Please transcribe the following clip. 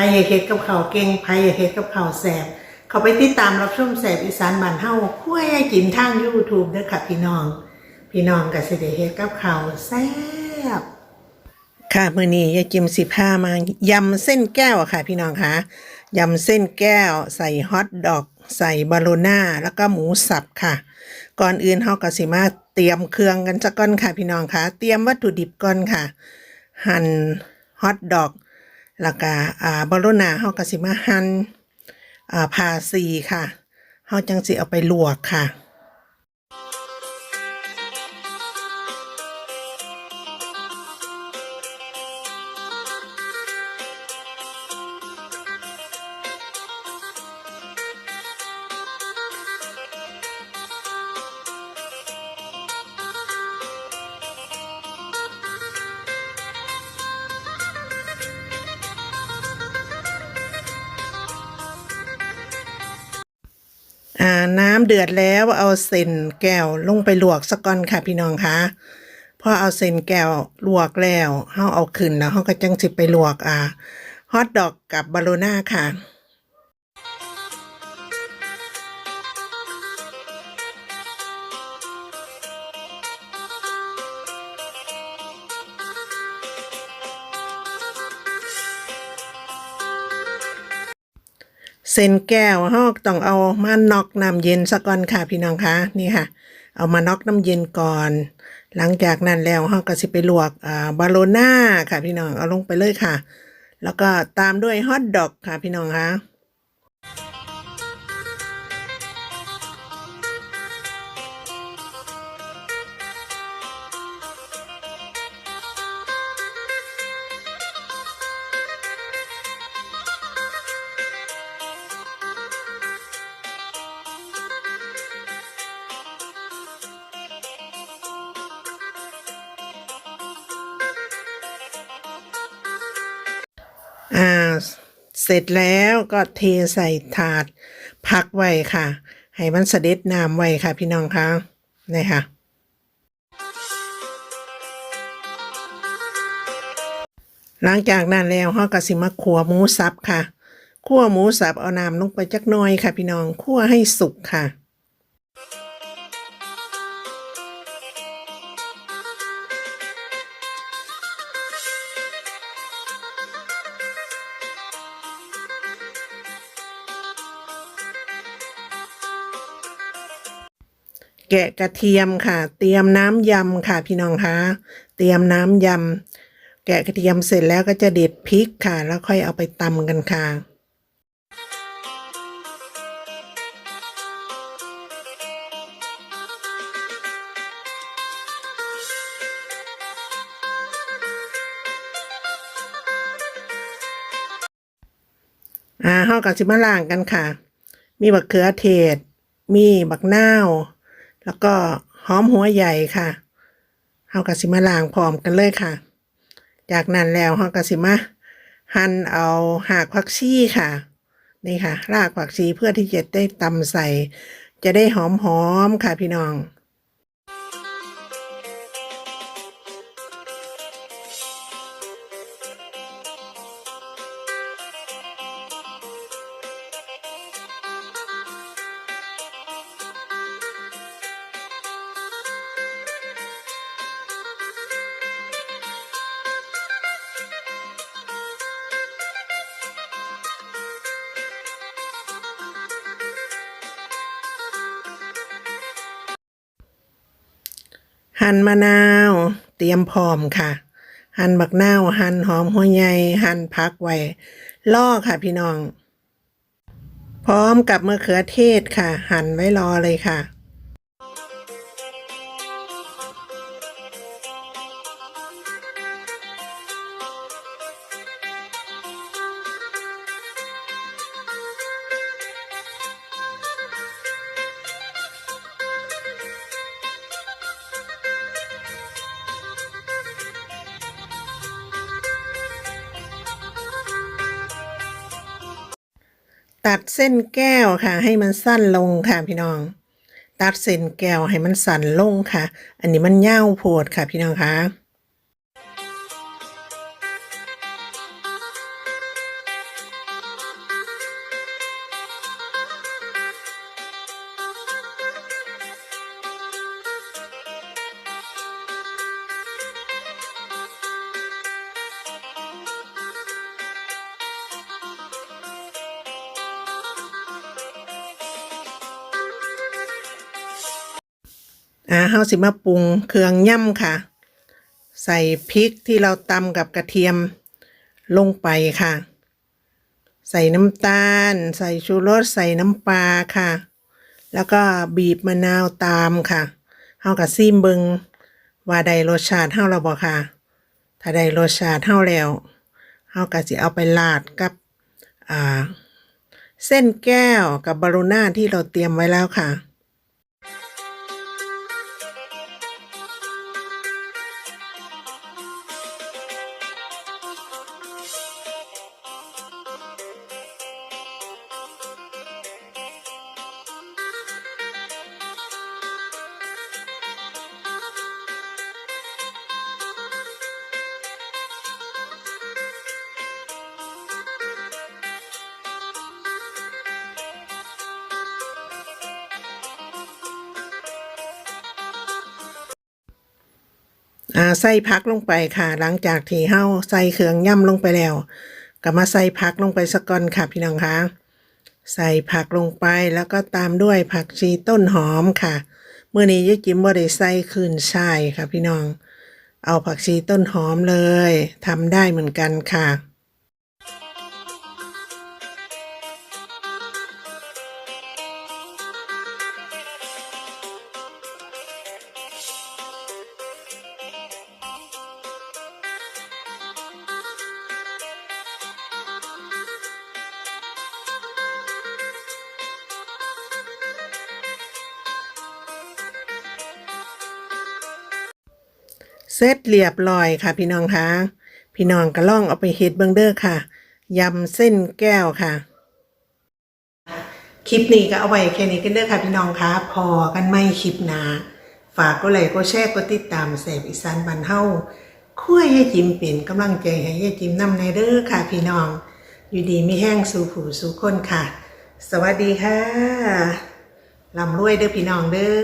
รอยากเฮ็ดกับข้าวเก่งไผอยากเฮ็ดกับข้าวแซ่บเขาไปติดตามรับชมแซ่บอีสานบ้านเฮาคั่วให้กินทาง YouTube เด้อค่ะพี่น้อง พี่น้องก็สิได้เฮ็ดกับข้าวแซ่บค่ะมื้อนี้ยายจิมสิพามายำเส้นแก้วค่ะ พี่น้องคะยำเส้นแก้ว ใส่ฮอทดอก ใส่บาโลน่าแล้วก็หมูสับค่ะ ก่อนอื่นเฮาก็สิมาเตรียมเครื่องกันสักก่อนค่ะพี่น้องคะเตรียมวัตถุดิบก่อนค่ะ หั่นฮอทดอก แล้วก็อ่าบาโลน่าเฮาก็สิมาหั่นอ่าผ่าสีค่ะเฮาจังสิเอาไปลวกค่ะ น้ำเดือดแล้วเอาเส้นแก้วลงไปลวกสักก่อนค่ะพี่น้องคะพอเอาเส้นแก้วลวกแล้วเฮาเอาขึ้นแล้วเฮาก็จังสิไปลวกอ่าฮอทดอกกับบาโลน่าค่ะ เส้นแก้วเฮาต้องเอามาน็อกน้ำเย็นซะก่อนค่ะพี่น้องคะนี่ค่ะ เอามาน็อกน้ำเย็นก่อน หลังจากนั้นแล้วเฮาก็สิไปลวกอ่าบาโลน่าค่ะพี่น้องเอาลงไปเลยค่ะ แล้วก็ตามด้วยฮอทดอกค่ะพี่น้องคะ อ่าเสร็จแล้วก็เทใส่ถาดพักไว้ค่ะ ให้มันเสด็จน้ำไว้ค่ะพี่น้องคะนี่ค่ะ หลังจากนั้นแล้วเฮาก็สิมาขัวหมูสับค่ะขั่วหมูสับเอาน้ำลงไปจักน่อยค่ะ พี่น้องขั่วให้สุกค่ะ แกะกระเทียมค่ะ เตรียมน้ำยำค่ะพี่น้องคะเตรียมน้ำยำแกะกระเทียมเสร็จแล้วก็จะเด็ดพริกค่ะ แล้วค่อยเอาไปตำกันค่ะอ่าเฮากับสิมาล่างกันค่ะ มีบักเขือเทศ มีบักนาว แล้วก็หอมหัวใหญ่ค่ะเฮากะสิมาล่างพร้อมกันเลยค่ะ จากนั้นแล้วเฮากะสิมาหั่นเอาหากผักชีค่ะ นี่ค่ะ รากผักชีเพื่อที่จะได้ตำใส่ จะได้หอมๆค่ะพี่น้อง หั่นมะนาว เตรียมพร้อมค่ะ หั่นบักนาว หั่นหอมหัวใหญ่หั่นพักไว้ล่อค่ะพี่น้อง พร้อมกับมะเขือเทศค่ะ หั่นไว้รอเลยค่ะ ตัดเส้นแก้วค่ะ ให้มันสั้นลงค่ะพี่น้อง ตัดเส้นแก้วให้มันสั้นลงค่ะ อันนี้มันยาวโพดค่ะพี่น้องคะ อ่าเฮาสิมาปรุงเครื่องย่ำค่ะ ใส่พริกที่เราตำกับกระเทียมลงไปค่ะ ใส่น้ำตาล ใส่ชูรสใส่น้ำปลาค่ะ แล้วก็บีบมะนาวตามค่ะเฮากับซีมเบิงว่าได้รสชาติเฮาแล้วบ่ค่ะ ถ้าได้รสชาติเฮาแล้วเฮาก็สิเอาไปราดกับอ่าเส้นแก้วกับบารูน่าที่เราเตรียมไว้แล้วค่ะ อ่าใส่พักลงไปค่ะ หลังจากที่เฮาใส่เครื่องย่ำลงไปแล้วก็มาใส่ผักลงไปสักก่อนค่ะพี่น้องคะใส่ผักลงไปแล้วก็ตามด้วยผักชีต้นหอมค่ะเมื่อนี้ยายจิมบ่ได้ใส่คืนช่ายค่ะพี่น้อง เอาผักชีต้นหอมเลยทำได้เหมือนกันค่ะ เสร็จเรียบร้อยค่ะพี่น้องคะพี่น้องก็ล่องเอาไปเฮ็ดเบิงเด้อค่ะยำเส้นแก้วค่ะ คลิปนี้ก็เอาไว้แค่นี้กันเด้อค่ะพี่น้องคะพอกันไม่คลิปหนาฝากก็ไลค์ก็แชร์ก็ติดตามแสบอีสานบันเฮาคุ้ยให้จิมเป็นกำลังใจให้ยายจิมนำในเด้อค่ะ พี่น้อง อยู่ดีไม่แห้งสู่ผู้สู่คนค่ะ สวัสดีค่ะลำรวยเด้อพี่น้องเด้อ